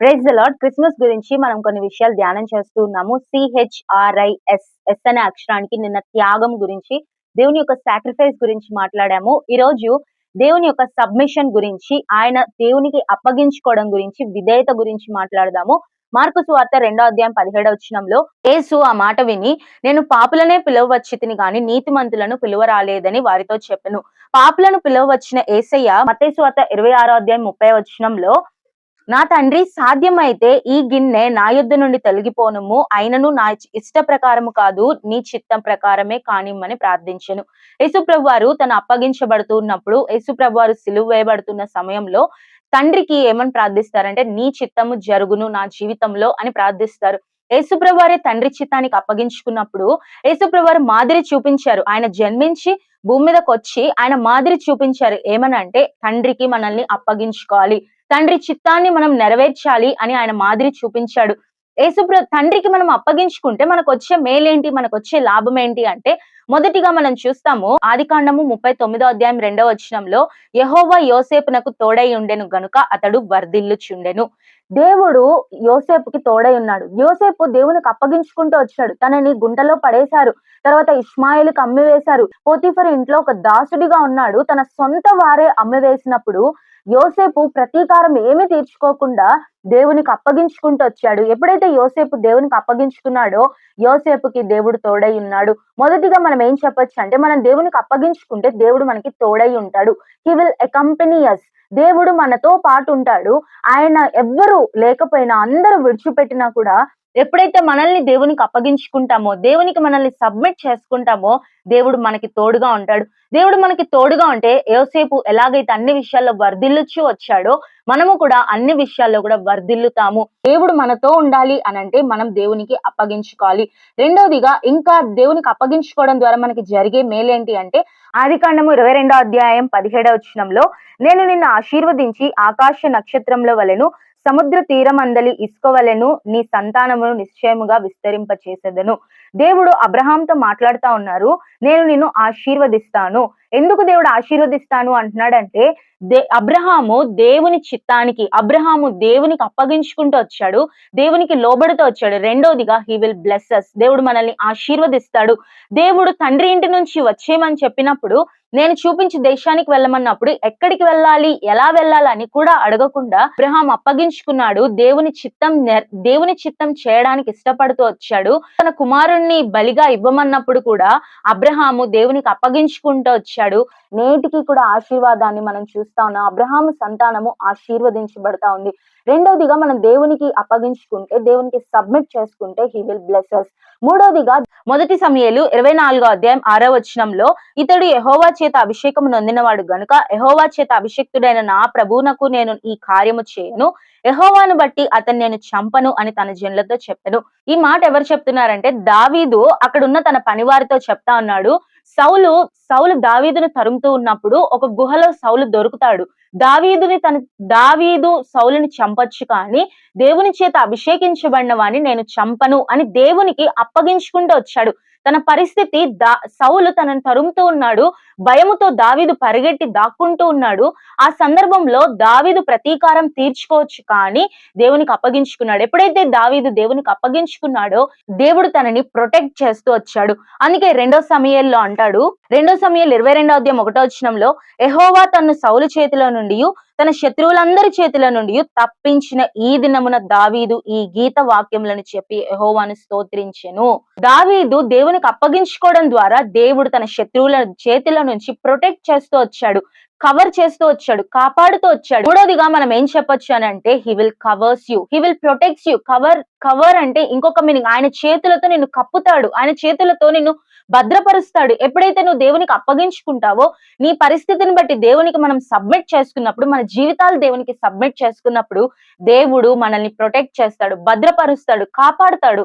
Praise lord Christmas గురించి మనం కొన్ని విషయాలు ధ్యానం చేస్తూ ఉన్నాము. సిహెచ్ఆర్ఐఎస్ ఎస్ అనే అక్షరానికి నిన్న త్యాగం గురించి దేవుని యొక్క సాక్రిఫైస్ గురించి మాట్లాడాము. ఈ రోజు దేవుని యొక్క సబ్మిషన్ గురించి ఆయన దేవునికి అప్పగించుకోవడం గురించి విధేయత గురించి మాట్లాడదాము. మార్కు సువార్త రెండో అధ్యాయం పదిహేడవ వచ్చినంలో యేసు ఆ మాట విని నేను పాపులనే పిలువవచ్చితిని గాని నీతిమంతులను పిలువరాలేదని వారితో చెప్పను. పాపులను పిలువవచ్చిన ఏసయ్య మత్తయి వార్త ఇరవై ఆరో అధ్యాయం ముప్పై వచ్చినంలో నా తండ్రి సాధ్యమైతే ఈ గిన్నె నా యుద్ధ నుండి తొలగిపోనుము. అయినను నా ఇష్ట ప్రకారము కాదు నీ చిత్తం ప్రకారమే కానిమ్మని ప్రార్థించను. యేసుప్రభు వారు తను అప్పగించబడుతున్నప్పుడు యేసుప్రభు వారు సిలువ వేయబడుతున్న సమయంలో తండ్రికి ఏమని ప్రార్థిస్తారంటే నీ చిత్తము జరుగును నా జీవితంలో అని ప్రార్థిస్తారు. యేసుప్రభు వారే తండ్రి చిత్తానికి అప్పగించుకున్నప్పుడు యేసుప్రభు వారు మాదిరి చూపించారు. ఆయన జన్మించి భూమి మీదకి వచ్చి ఆయన మాదిరి చూపించారు. ఏమనంటే తండ్రికి మనల్ని అప్పగించుకోవాలి. తండ్రి చిత్తాన్ని మనం నెరవేర్చాలి అని ఆయన మాదిరి చూపించాడు. యేసుప్ర తండ్రికి మనం అప్పగించుకుంటే మనకు వచ్చే మేలేంటి? మనకు వచ్చే లాభం ఏంటి అంటే మొదటిగా మనం చూస్తాము ఆది కాండము ముప్పై తొమ్మిదో అధ్యాయం రెండవ వచనంలో యహోవా యోసేపునకు తోడై ఉండెను గనుక అతడు వర్ధిల్లుచుండెను. దేవుడు యోసేపుకి తోడై ఉన్నాడు. యోసేపు దేవునికి అప్పగించుకుంటూ వచ్చాడు. తనని గుంటలో పడేశారు. తర్వాత ఇస్మాయిల్కి అమ్మి వేశారు. పోతిఫర్ ఇంట్లో ఒక దాసుడిగా ఉన్నాడు. తన సొంత వారే అమ్మి వేసినప్పుడు యోసేపు ప్రతీకారం ఏమి తీర్చుకోకుండా దేవునికి అప్పగించుకుంటూ వచ్చాడు. ఎప్పుడైతే యోసేపు దేవునికి అప్పగించుకున్నాడో యోసేపుకి దేవుడు తోడై ఉన్నాడు. మొదటిగా మనం ఏం చెప్పొచ్చు అంటే మనం దేవునికి అప్పగించుకుంటే దేవుడు మనకి తోడై ఉంటాడు. హీ విల్ అకంపెనియస్ దేవుడు మనతో పాటు ఉంటాడు. ఆయన ఎవ్వరు లేకపోయినా అందరూ విడిచిపెట్టినా కూడా ఎప్పుడైతే మనల్ని దేవునికి అప్పగించుకుంటామో దేవునికి మనల్ని సబ్మిట్ చేసుకుంటామో దేవుడు మనకి తోడుగా ఉంటాడు. దేవుడు మనకి తోడుగా ఉంటే ఏసేపు ఎలాగైతే అన్ని విషయాల్లో వర్ధిల్లుచు వచ్చాడో మనము కూడా అన్ని విషయాల్లో కూడా వర్ధిల్లుతాము. దేవుడు మనతో ఉండాలి అని అంటే మనం దేవునికి అప్పగించుకోవాలి. రెండవదిగా ఇంకా దేవునికి అప్పగించుకోవడం ద్వారా మనకి జరిగే మేలేంటి అంటే ఆది కాండము ఇరవై రెండో అధ్యాయం పదిహేడవ వచనంలో నేను నిన్ను ఆశీర్వదించి ఆకాశ నక్షత్రంలో వలెను సముద్ర తీరమందలి ఇసుకవలను నీ సంతానమును నిశ్చయముగా విస్తరింప చేసేదను దేవుడు అబ్రహాంతో మాట్లాడుతా ఉన్నారు నేను నిన్ను ఆశీర్వదిస్తాను. ఎందుకు దేవుడు ఆశీర్వదిస్తాను అంటున్నాడంటే దే అబ్రహాము దేవుని చిత్తానికి అబ్రహాము దేవునికి అప్పగించుకుంటూ వచ్చాడు దేవునికి లోబడుతూ వచ్చాడు. రెండోదిగా హీ విల్ బ్లెస్సస్ దేవుడు మనల్ని ఆశీర్వదిస్తాడు. దేవుడు తండ్రి ఇంటి నుంచి వచ్చేయమని చెప్పినప్పుడు నేను చూపించి దేశానికి వెళ్ళమన్నప్పుడు ఎక్కడికి వెళ్ళాలి ఎలా వెళ్ళాలని కూడా అడగకుండా అబ్రహాం అప్పగించుకున్నాడు. దేవుని చిత్తం దేవుని చిత్తం చేయడానికి ఇష్టపడుతూ వచ్చాడు. తన కుమారుణ్ణి బలిగా ఇవ్వమన్నప్పుడు కూడా అబ్రహాము దేవునికి అప్పగించుకుంటూ వచ్చాడు. నేటికి కూడా ఆశీర్వాదాన్ని మనం చూస్తా ఉన్నాం. అబ్రహాము సంతానము ఆశీర్వదించబడతా ఉంది. రెండవదిగా మనం దేవునికి అప్పగించుకుంటే దేవునికి సబ్మిట్ చేసుకుంటే హీ విల్ బ్లెసెస్ మూడవదిగా మొదటి సమయాలు ఇరవై నాలుగో అధ్యాయం ఆరో వచనంలో ఇతడు యహోవా చేత అభిషేకం నొందినవాడు గనుక ఎహోవా చేత అభిషేక్తుడైన నా ప్రభువునకు నేను ఈ కార్యము చేయను. ఎహోవాను బట్టి అతను నేను చంపను అని తన జన్లతో చెప్పాను. ఈ మాట ఎవరు చెప్తున్నారంటే దావీదు అక్కడ ఉన్న తన పనివారితో చెప్తా ఉన్నాడు సౌలు సౌలు దావీదును తరుముతూ ఉన్నప్పుడు ఒక గుహలో సౌలు దొరుకుతాడు. దావీదుని తన దావీదు సౌలుని చంపొచ్చు కానీ దేవుని చేత అభిషేకించబడిన వాడిని నేను చంపను అని దేవునికి అప్పగించుకుంటూ వచ్చాడు. తన పరిస్థితి దా సౌలు తనను తరుముతూ ఉన్నాడు భయముతో దావీదు పరిగెట్టి దాక్కుంటూ ఉన్నాడు. ఆ సందర్భంలో దావీదు ప్రతీకారం తీర్చుకోవచ్చు కానీ దేవునికి అప్పగించుకున్నాడు. ఎప్పుడైతే దావీదు దేవునికి అప్పగించుకున్నాడో దేవుడు తనని ప్రొటెక్ట్ చేస్తూ వచ్చాడు. అందుకే రెండో సమయంలో అంటాడు రెండో సమయాలు ఇరవై రెండో అధ్యాయం ఒకటో వచ్చినంలో ఎహోవా తన సౌలు చేతిలో నుండి తన శత్రువులందరి చేతుల నుండి తప్పించిన ఈ దినమున దావీదు ఈ గీత వాక్యములను చెప్పి యహోవాను స్తోత్రించెను. దావీదు దేవునికి అప్పగించుకోవడం ద్వారా దేవుడు తన శత్రువుల చేతుల నుంచి ప్రొటెక్ట్ చేస్తూ వచ్చాడు. కవర్ చేస్తూ వచ్చాడు కాపాడుతూ వచ్చాడు. మూడోదిగా మనం ఏం చెప్పొచ్చు అని అంటే he will covers you he will protects you cover cover అంటే ఇంకొక మీనింగ్ ఆయన చేతులతో నిన్ను కప్పుతాడు. ఆయన చేతులతో నిన్ను భద్రపరుస్తాడు. ఎప్పుడైతే నువ్వు దేవునికి అప్పగించుకుంటావో నీ పరిస్థితిని బట్టి దేవునికి మనం సబ్మిట్ చేసుకున్నప్పుడు మన జీవితాలు దేవునికి సబ్మిట్ చేసుకున్నప్పుడు దేవుడు మనల్ని ప్రొటెక్ట్ చేస్తాడు భద్రపరుస్తాడు కాపాడుతాడు.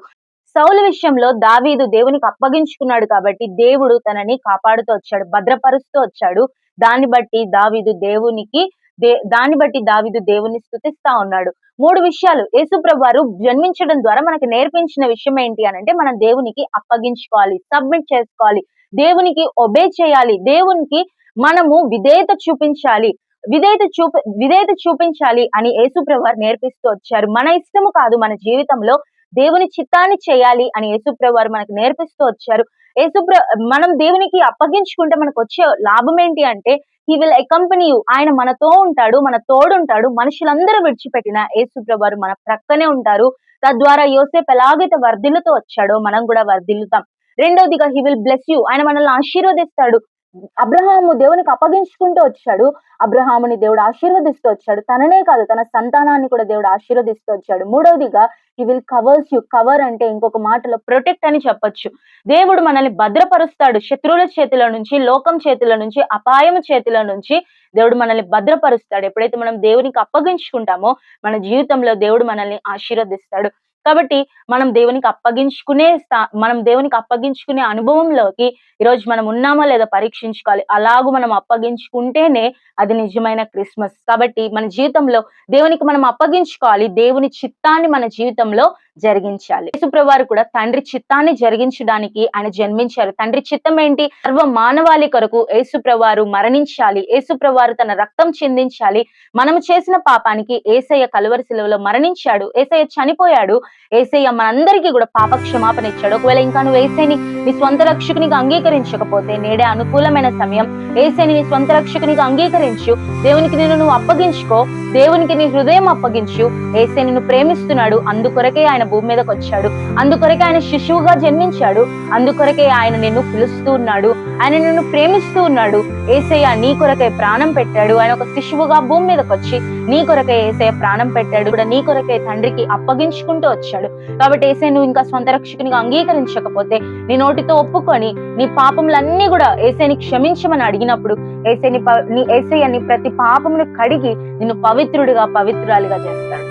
సౌలు విషయంలో దావీదు దేవునికి అప్పగించుకున్నాడు కాబట్టి దేవుడు తనని కాపాడుతూ వచ్చాడు భద్రపరుస్తూ వచ్చాడు. దాన్ని బట్టి దావీదు దేవునికి దే దాన్ని బట్టి దావిదు దేవుని స్థుతిస్తా ఉన్నాడు. మూడు విషయాలు. యేసుప్రభు వారు జన్మించడం ద్వారా మనకి నేర్పించిన విషయం ఏంటి అని అంటే మనం దేవునికి అప్పగించుకోవాలి సబ్మిట్ చేసుకోవాలి. దేవునికి ఒబే చేయాలి. దేవునికి మనము విధేయత చూపించాలి. విధేయత చూపి విధేయత చూపించాలి అని యేసుప్రభు వారు నేర్పిస్తూ వచ్చారు. మన ఇష్టము కాదు మన జీవితంలో దేవుని చిత్తాన్ని చేయాలి అని యేసుప్రభు వారు మనకు నేర్పిస్తూ వచ్చారు. యేసుప్ర మనం దేవునికి అప్పగించుకుంటే మనకు వచ్చే లాభం ఏంటి అంటే హీ విల్ అకంపెనీ యూ ఆయన మనతో ఉంటాడు మన తోడుంటాడు మనుషులందరూ విడిచిపెట్టిన యేసుప్రభు వారు మన ప్రక్కనే ఉంటారు. తద్వారా యోసేపు ఎలాగైతే వర్ధిల్లుతో వచ్చాడో మనం కూడా వర్ధిల్లుతాం. రెండోదిగా హీ విల్ బ్లెస్ యూ ఆయన మనల్ని ఆశీర్వదిస్తాడు. అబ్రహాము దేవునికి అప్పగించుకుంటూ వచ్చాడు. అబ్రహాముని దేవుడు ఆశీర్వదిస్తూ వచ్చాడు. తననే కాదు తన సంతానాన్ని కూడా దేవుడు ఆశీర్వదిస్తూ వచ్చాడు. మూడవదిగా ఈ విల్ కవర్స్ యు కవర్ అంటే ఇంకొక మాటలో ప్రొటెక్ట్ అని చెప్పొచ్చు. దేవుడు మనల్ని భద్రపరుస్తాడు. శత్రువుల చేతిలో నుంచి లోకం చేతిలో నుంచి అపాయం చేతిలో నుంచి దేవుడు మనల్ని భద్రపరుస్తాడు. ఎప్పుడైతే మనం దేవునికి అప్పగించుకుంటామో మన జీవితంలో దేవుడు మనల్ని ఆశీర్వదిస్తాడు. కాబట్టి మనం దేవునికి అప్పగించుకునే స్థా- మనం దేవునికి అప్పగించుకునే అనుభవంలోకి ఈరోజు మనం ఉన్నామా లేదా పరీక్షించుకోవాలి. అలాగూ మనం అప్పగించుకుంటేనే అది నిజమైన క్రిస్మస్. కాబట్టి మన జీవితంలో దేవునికి మనం అప్పగించుకోవాలి. దేవుని చిత్తాన్ని మన జీవితంలో జరిగించాలి. యేసుప్రభువారు కూడా తండ్రి చిత్తాన్ని జరిగించడానికి ఆయన జన్మించారు. తండ్రి చిత్తం ఏంటి? సర్వ మానవాళి కొరకు యేసుప్రభువారు మరణించాలి. యేసుప్రభువారు తన రక్తం చిందించాలి. మనం చేసిన పాపానికి ఏసయ్య కలువరి శిలువలో మరణించాడు. ఏసయ్య చనిపోయాడు. ఏసయ్య మనందరికీ కూడా పాప క్షమాపణ ఇచ్చాడు. ఒకవేళ ఇంకా నువ్వు ఏసైని నీ స్వంత రక్షకునిగా అంగీకరించకపోతే నేడే అనుకూలమైన సమయం. ఏసైని నీ స్వంత రక్షకునిగా అంగీకరించు. దేవునికి నిన్ను నువ్వు అప్పగించుకో. దేవునికి నీ హృదయం అప్పగించు. ఏసై నిన్ను ప్రేమిస్తున్నాడు. అందుకొరకే ఆయన భూమి మీదకి వచ్చాడు. అందుకొరకే ఆయన శిశువుగా జన్మించాడు. అందుకొరకే ఆయన నిన్ను పిలుస్తూ ఉన్నాడు. ఆయన నిన్ను ప్రేమిస్తూ ఉన్నాడు. ఏసయ్య నీ కొరకే ప్రాణం పెట్టాడు. ఆయన ఒక శిశువుగా భూమి మీదకి వచ్చి నీ కొరకే ఏసయ్య ప్రాణం పెట్టాడు. కూడా నీ కొరకే తండ్రికి అప్పగించుకుంటూ వచ్చాడు. కాబట్టి ఏసై నువ్వు ఇంకా సొంత రక్షకునిగా అంగీకరించకపోతే నీ నోటితో ఒప్పుకొని నీ పాపములన్నీ కూడా ఏసైని క్షమించమని అడిగినప్పుడు ఏసైని నీ ఏసయ్య నీ ప్రతి పాపమును కడిగి నిన్ను పవిత్రుడిగా పవిత్రురాలిగా చేస్తాడు.